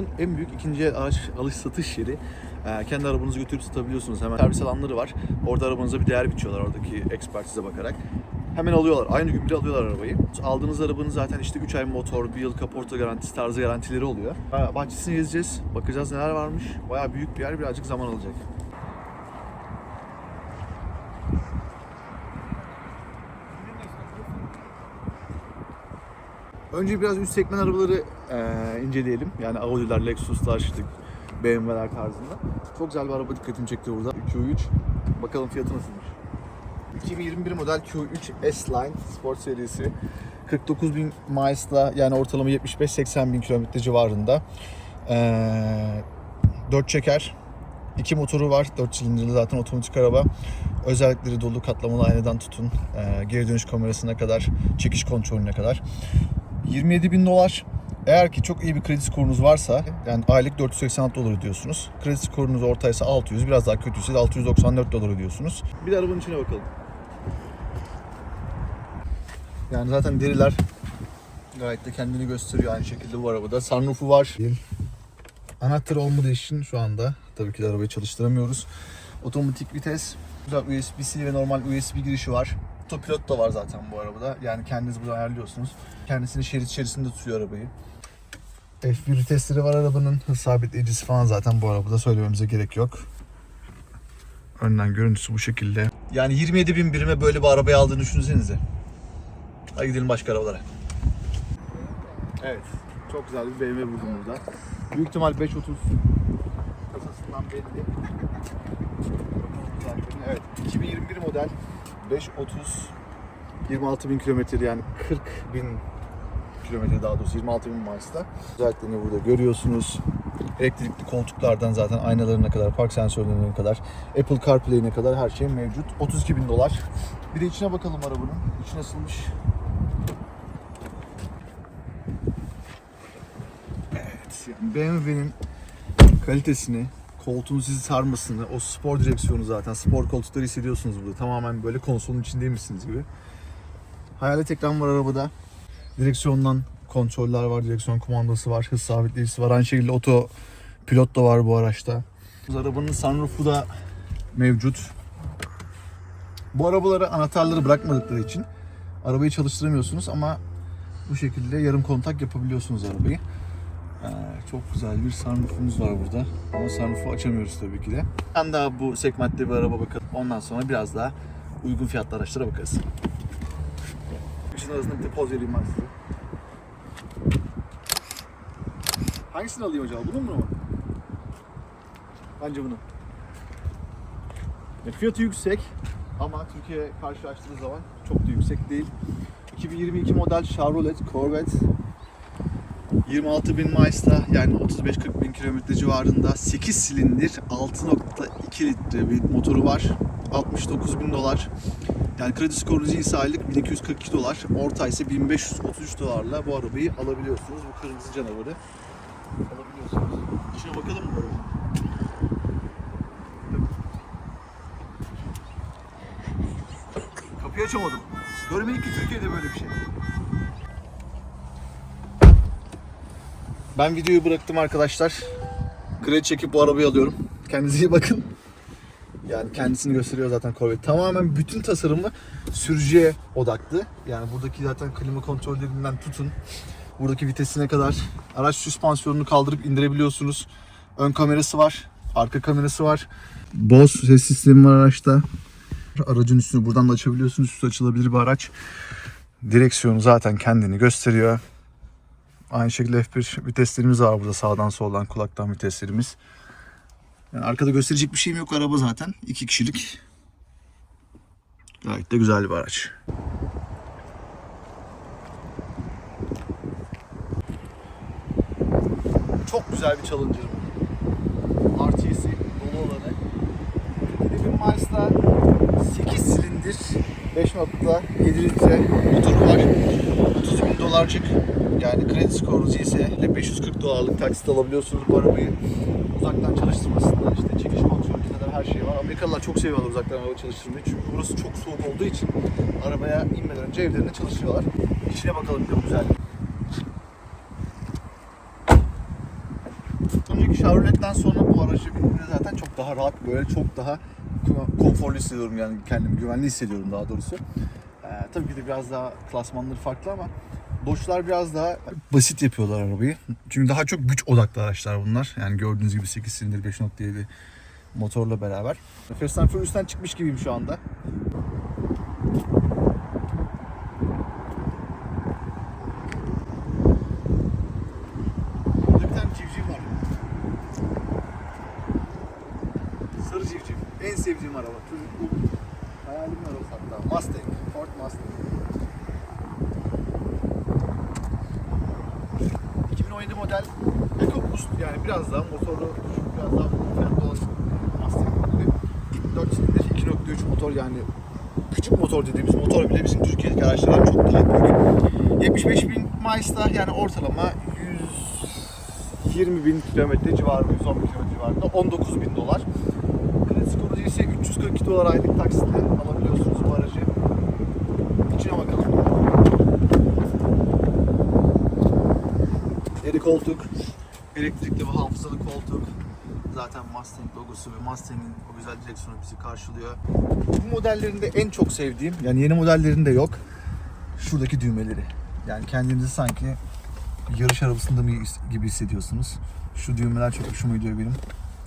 Park'ın en büyük ikinci araç alış satış yeri. Ee, kendi arabanızı götürüp satabiliyorsunuz. Hemen servis alanları var. Orada arabanıza bir değer biçiyorlar oradaki ekspertize bakarak. Hemen alıyorlar. Aynı gün bile alıyorlar arabayı. Aldığınız arabanın zaten işte 3 ay motor, 1 yıl kaporta garantisi tarzı garantileri oluyor. Ha, Bahçesini gezeceğiz. Bakacağız neler varmış. Bayağı büyük bir yer. Birazcık zaman alacak. Önce biraz üst segment arabaları eee, inceleyelim. Yani Audi'ler, Lexus'lar, işte BMW'ler tarzında. Çok güzel bir araba dikkatimi çekti burada. Q3. Bakalım fiyatı nasılmış. 2021 model Q3 S-Line Sport serisi. 49 bin miles'la yani ortalama 75-80 bin kilometre civarında. Eee 4 çeker. 2 motoru var. 4 silindirli zaten otomatik araba. Özellikleri dolu katlamalı aynadan tutun. eee, geri dönüş kamerasına kadar, çekiş kontrolüne kadar. 27 bin dolar. Eğer ki çok iyi bir kredi skorunuz varsa yani aylık 486 dolar ödüyorsunuz. Kredi skorunuz ortaysa 600, biraz daha kötüyse de 694 dolar ödüyorsunuz. Bir de arabanın içine bakalım. Yani zaten deriler gayet de kendini gösteriyor aynı şekilde bu arabada. Sunroof'u var. Anahtar olmadığı için şu anda tabii ki de arabayı çalıştıramıyoruz. Otomatik vites, güzel USB-C ve normal USB girişi var. Autopilot da var zaten bu arabada. Yani kendiniz bunu ayarlıyorsunuz. Kendisini şerit içerisinde tutuyor arabayı. F1 vitesleri var arabanın. Hız sabitleyicisi falan zaten bu arabada söylememize gerek yok. Önden görüntüsü bu şekilde. Yani 27 bin birime böyle bir arabayı aldığını düşünsenize. Hadi gidelim başka arabalara. Evet. Çok güzel bir BMW buldum burada. Büyük ihtimal 530 kasasından belli. Evet. 2021 model 530 26 bin kilometre yani 40 bin kilometre daha doğrusu 26 bin miles'ta. Özelliklerini burada görüyorsunuz. Elektrikli koltuklardan zaten aynalarına kadar, park sensörlerine kadar, Apple CarPlay'ine kadar her şey mevcut. 32 bin dolar. Bir de içine bakalım arabanın. İçi nasılmış? Evet, yani BMW'nin kalitesini, koltuğun sizi sarmasını, o spor direksiyonu zaten, spor koltukları hissediyorsunuz burada. Tamamen böyle konsolun içindeymişsiniz gibi. Hayalet ekran var arabada. Direksiyondan kontroller var, direksiyon kumandası var, hız sabitleyicisi var. Aynı şekilde oto pilot da var bu araçta. Arabanın sunroofu da mevcut. Bu arabalara anahtarları bırakmadıkları için arabayı çalıştıramıyorsunuz ama bu şekilde yarım kontak yapabiliyorsunuz arabayı. Ee, çok güzel bir sunroofumuz var burada. Ama sunroofu açamıyoruz tabii ki de. Ben daha bu segmentte bir araba bakalım. Ondan sonra biraz daha uygun fiyatlı araçlara bakarız. Işın arasında bir de poz vereyim ben size. Hangisini alayım acaba? Bunu mu? Bence bunu. Ya fiyatı yüksek ama Türkiye'ye karşılaştığı zaman çok da yüksek değil. 2022 model Chevrolet Corvette 26 bin miles'ta yani 35-40 bin kilometre civarında 8 silindir 6.2 litre bir motoru var. 69 bin dolar. Yani kredi skorunuz ise aylık 1242 dolar. Orta ise 1533 dolarla bu arabayı alabiliyorsunuz. Bu kırmızı canavarı alabiliyorsunuz. İçine bakalım mı? Kapıyı açamadım. Görmedik ki Türkiye'de böyle bir şey. Ben videoyu bıraktım arkadaşlar. Kredi çekip bu arabayı alıyorum. Kendinize iyi bakın. Yani kendisini gösteriyor zaten Corvette. Tamamen bütün tasarımı sürücüye odaklı. Yani buradaki zaten klima kontrollerinden tutun. Buradaki vitesine kadar araç süspansiyonunu kaldırıp indirebiliyorsunuz. Ön kamerası var. Arka kamerası var. Bose ses sistemi var araçta. Aracın üstünü buradan da açabiliyorsunuz. Üstü açılabilir bir araç. Direksiyonu zaten kendini gösteriyor. Aynı şekilde F1 viteslerimiz var burada sağdan soldan kulaktan viteslerimiz. Yani arkada gösterecek bir şeyim yok araba zaten. iki kişilik. Gayet de güzel bir araç. Çok güzel bir Challenger bu. RT'si dolu olanı. 7000 miles'ta 8 silindir 5.7 litre motoru var. 30 bin dolarcık yani kredi skorunuz ise 540 dolarlık taksit alabiliyorsunuz bu arabayı. Uzaktan çalıştırmasından işte çekiş kontrolüne kadar her şey var. Amerikalılar çok seviyorlar uzaktan araba çalıştırmayı çünkü burası çok soğuk olduğu için arabaya inmeden önce evlerinde çalışıyorlar. İçine bakalım bir bu güzellik. Chevrolet'ten sonra bu aracı bindiğimde zaten çok daha rahat böyle çok daha konforlu hissediyorum yani kendimi güvenli hissediyorum daha doğrusu. Ee, tabii ki de biraz daha klasmanları farklı ama Dodge'lar biraz daha basit yapıyorlar arabayı. Çünkü daha çok güç odaklı araçlar bunlar. Yani gördüğünüz gibi 8 silindir 5.7 motorla beraber. Fast and Furious'tan çıkmış gibiyim şu anda. Burada bir tane civciv var. Sarı civciv. En sevdiğim araba. Çocukluk. Hayalimin arabası hatta. Mustang. Ford Mustang. 2017 model EcoBoost yani biraz daha motoru biraz daha fren dolaşım Mustang modeli. 4 silindir 2.3 motor yani küçük motor dediğimiz motor bile bizim Türkiye'deki araçlardan çok daha büyük. 75 bin mile'da yani ortalama 120 bin kilometre civarında, 110 bin kilometre civarında 19 bin dolar. Kredi skoru ise 342 dolar aylık taksitle alabiliyorsunuz bu aracı. İçine bakalım. Deri koltuk, elektrikli ve hafızalı koltuk. Zaten Mustang logosu ve Mustang'in o güzel direksiyonu bizi karşılıyor. Bu modellerinde en çok sevdiğim, yani yeni modellerinde yok, şuradaki düğmeleri. Yani kendinizi sanki yarış arabasında mı gibi hissediyorsunuz. Şu düğmeler çok hoşuma gidiyor benim.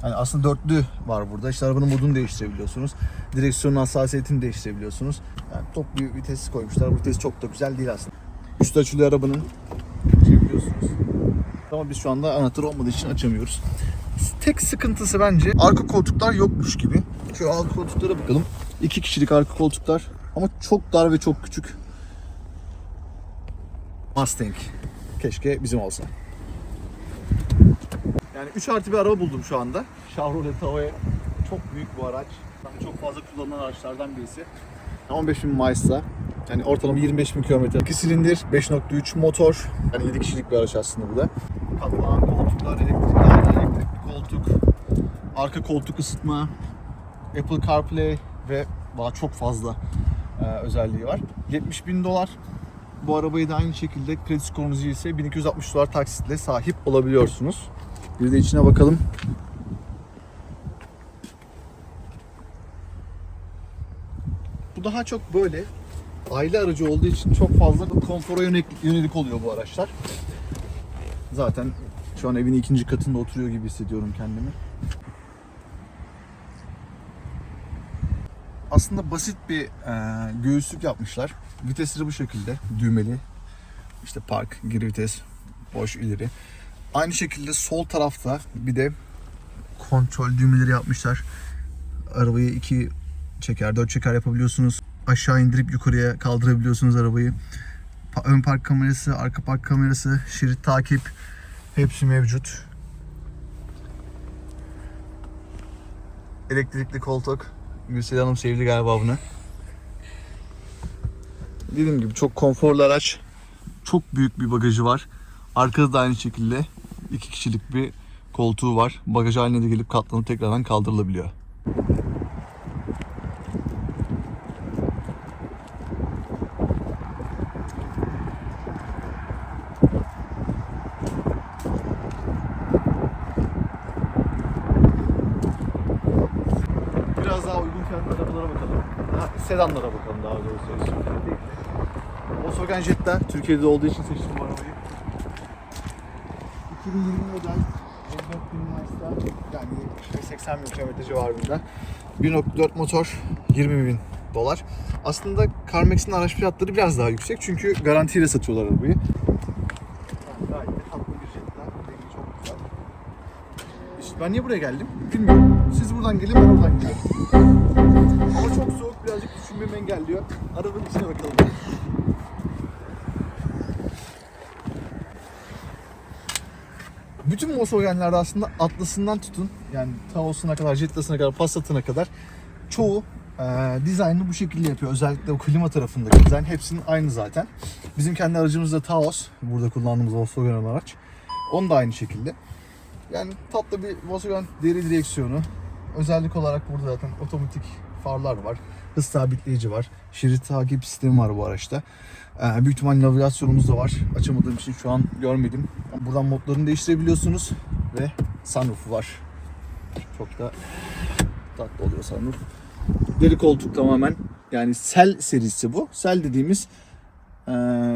Yani aslında dörtlü var burada. İşte arabanın modunu değiştirebiliyorsunuz. Direksiyonun hassasiyetini değiştirebiliyorsunuz. Yani top bir vites koymuşlar. Bu vites çok da güzel değil aslında. Üstü açılıyor arabanın. Açabiliyorsunuz. Ama biz şu anda anahtar olmadığı için açamıyoruz. Tek sıkıntısı bence arka koltuklar yokmuş gibi. Şu arka koltuklara bakalım. İki kişilik arka koltuklar ama çok dar ve çok küçük. Mustang. Keşke bizim olsa. Yani 3 artı bir araba buldum şu anda. Chevrolet Tahoe çok büyük bu araç. Yani çok fazla kullanılan araçlardan birisi. 15 bin miles'ta. Yani ortalama 25 bin kilometre. 2 silindir, 5.3 motor. Yani 7 kişilik bir araç aslında bu da. Katlanan koltuklar, elektrikli elektrikli koltuk, arka koltuk ısıtma, Apple CarPlay ve daha çok fazla e, özelliği var. 70 bin dolar. Bu arabayı da aynı şekilde kredi skorunuz ise 1260 dolar taksitle sahip olabiliyorsunuz. Bir de içine bakalım. Bu daha çok böyle aile aracı olduğu için çok fazla konfora yönelik, oluyor bu araçlar. Zaten şu an evin ikinci katında oturuyor gibi hissediyorum kendimi. Aslında basit bir e, göğüslük yapmışlar. Vitesleri bu şekilde düğmeli. İşte park, geri vites, boş ileri. Aynı şekilde sol tarafta bir de kontrol düğmeleri yapmışlar. Arabayı iki çeker, dört çeker yapabiliyorsunuz. Aşağı indirip yukarıya kaldırabiliyorsunuz arabayı. Ön park kamerası, arka park kamerası, şerit takip hepsi mevcut. Elektrikli koltuk. Gülsel Hanım sevdi galiba bunu. Dediğim gibi çok konforlu araç. Çok büyük bir bagajı var. Arkada da aynı şekilde iki kişilik bir koltuğu var. Bagaj haline de gelip katlanıp tekrardan kaldırılabiliyor. Biraz daha uygun fiyatlı arabalara bakalım. Ha, sedanlara bakalım daha doğrusu. Volkswagen Jetta Türkiye'de olduğu için seçtim bu arabayı. 2020 model 54 bin mile'da yani 80 bin kilometre civarında. 1.4 motor 20 bin dolar. Aslında CarMax'in araç fiyatları biraz daha yüksek çünkü garantiyle satıyorlar arabayı. Ben niye buraya geldim bilmiyorum. Siz buradan gelin ben oradan gelin. Ama çok soğuk birazcık düşünmemi engelliyor. Arabanın içine bakalım. Bütün Volkswagen'lerde aslında Atlas'ından tutun yani Taos'una kadar, Jetta'sına kadar, Passat'ına kadar çoğu e, dizaynını bu şekilde yapıyor. Özellikle o klima tarafındaki dizayn hepsinin aynı zaten. Bizim kendi aracımız da Taos. Burada kullandığımız Volkswagen araç. Onun da aynı şekilde. Yani tatlı bir Volkswagen deri direksiyonu. Özellik olarak burada zaten otomatik farlar var. Hız sabitleyici var. Şerit takip sistemi var bu araçta. Ee, büyük ihtimal navigasyonumuz da var. Açamadığım için şu an görmedim. Buradan modlarını değiştirebiliyorsunuz. ve sunroofu var. Çok da tatlı oluyor sunroof. Deri koltuk tamamen yani Sel serisi bu. Sel dediğimiz e,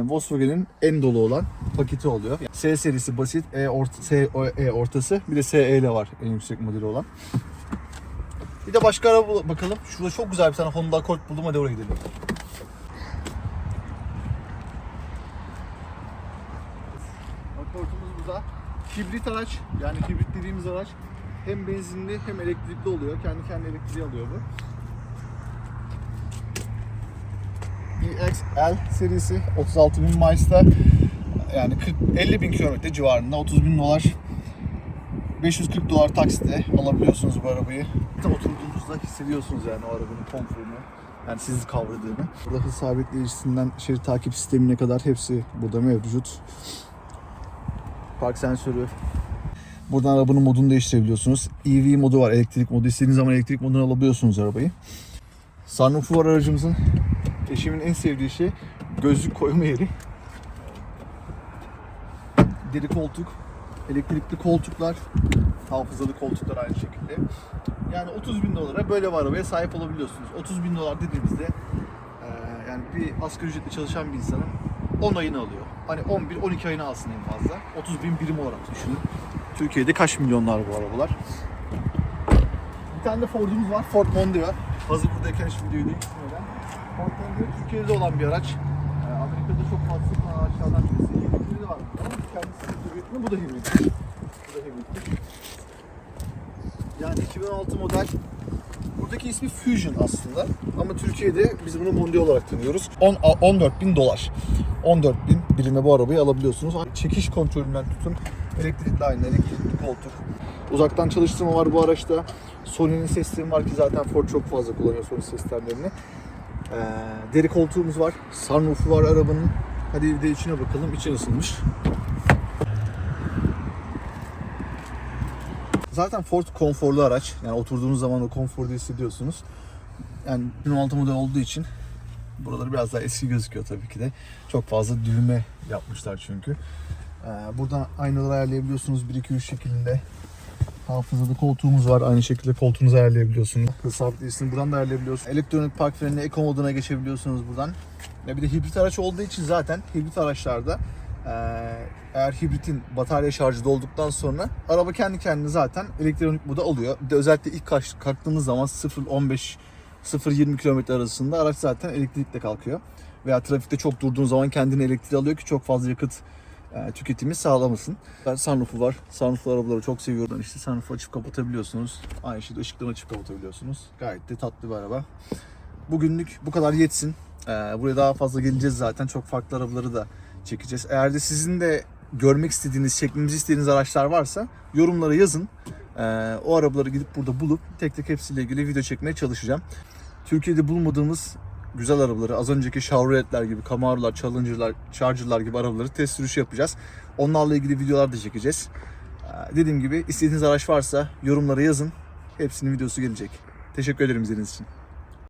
Volkswagen'in en dolu olan paketi oluyor. S serisi basit, E, orta, S, e ortası, bir de SE ile var en yüksek modeli olan. Bir de başka araba bakalım. Şurada çok güzel bir tane Honda Accord buldum. Hadi oraya gidelim. Accord'umuz burada. Hibrit araç. Yani hibrit dediğimiz araç hem benzinli hem elektrikli oluyor. Kendi kendine elektriği alıyor bu. EXL serisi 36 bin mile'da yani 40, 50 bin kilometre civarında 30 bin dolar 540 dolar taksitle alabiliyorsunuz bu arabayı. Oturduğunuzda hissediyorsunuz yani o arabanın konforunu. Yani sizi kavradığını. Burada hız sabitleyicisinden şerit takip sistemine kadar hepsi burada mevcut. Park sensörü. Buradan arabanın modunu değiştirebiliyorsunuz. EV modu var, elektrik modu. İstediğiniz zaman elektrik modunu alabiliyorsunuz arabayı. Sunroofu var aracımızın. Eşimin en sevdiği şey gözlük koyma yeri. Deri koltuk, elektrikli koltuklar, hafızalı koltuklar aynı şekilde. Yani 30 bin dolara böyle bir arabaya sahip olabiliyorsunuz. 30 bin dolar dediğimizde yani bir asgari ücretle çalışan bir insanın 10 ayını alıyor. Hani 11-12 ayını alsın en fazla. 30 bin birim olarak düşünün. Türkiye'de kaç milyonlar bu arabalar? Bir tane de Ford'umuz var. Ford Mondeo. Hazır buradayken hiç videoyu değiştirmeden. Ford Mondeo Türkiye'de de olan bir araç. Amerika'da çok fazla araçlardan birisi. Hibritleri de var. Ama kendisi hibrit mi? Bu da hibrit. Bu da hibrit. Yani 2006 model. Buradaki ismi Fusion aslında. Ama Türkiye'de biz bunu Mondeo olarak tanıyoruz. 10, 14 bin dolar. 14 bin birime bu arabayı alabiliyorsunuz. Çekiş kontrolünden tutun. Elektrikli ayna, elektrikli koltuk. Uzaktan çalıştırma var bu araçta. Sony'nin sistemi var ki zaten Ford çok fazla kullanıyor Sony sistemlerini. Ee, deri koltuğumuz var. Sunroof'u var arabanın. Hadi bir de içine bakalım. İçi ısınmış. Zaten Ford konforlu araç. Yani oturduğunuz zaman o konforu hissediyorsunuz. Yani 2006 model olduğu için buraları biraz daha eski gözüküyor tabii ki de. Çok fazla düğme yapmışlar çünkü. Ee, buradan aynaları ayarlayabiliyorsunuz 1-2-3 şeklinde. Hafızalı koltuğumuz var. Aynı şekilde koltuğunuzu ayarlayabiliyorsunuz. Hız sabitleyicisini buradan da ayarlayabiliyorsunuz. Elektronik park frenine eco moduna geçebiliyorsunuz buradan. Ve bir de hibrit araç olduğu için zaten hibrit araçlarda eğer hibritin batarya şarjı dolduktan sonra araba kendi kendine zaten elektronik moda alıyor. Bir de özellikle ilk kalktığınız zaman 0-15 0-20 km arasında araç zaten elektrikle kalkıyor. Veya trafikte çok durduğun zaman kendini elektriği alıyor ki çok fazla yakıt e, tüketimi sağlamasın. Ben sunroofu var. Sunrooflu arabaları çok seviyorum. İşte sunroofu açıp kapatabiliyorsunuz. Aynı şekilde ışıklarını açıp kapatabiliyorsunuz. Gayet de tatlı bir araba. Bugünlük bu kadar yetsin. Ee, buraya daha fazla geleceğiz zaten. Çok farklı arabaları da çekeceğiz. Eğer de sizin de görmek istediğiniz, çekmemizi istediğiniz araçlar varsa yorumlara yazın. Ee, o arabaları gidip burada bulup tek tek hepsiyle ilgili video çekmeye çalışacağım. Türkiye'de bulmadığımız güzel arabaları, az önceki Chevrolet'ler gibi, Camaro'lar, Challenger'lar, Charger'lar gibi arabaları test sürüşü yapacağız. Onlarla ilgili videolar da çekeceğiz. Ee, Dediğim gibi istediğiniz araç varsa yorumlara yazın. Hepsinin videosu gelecek. Teşekkür ederim izlediğiniz için.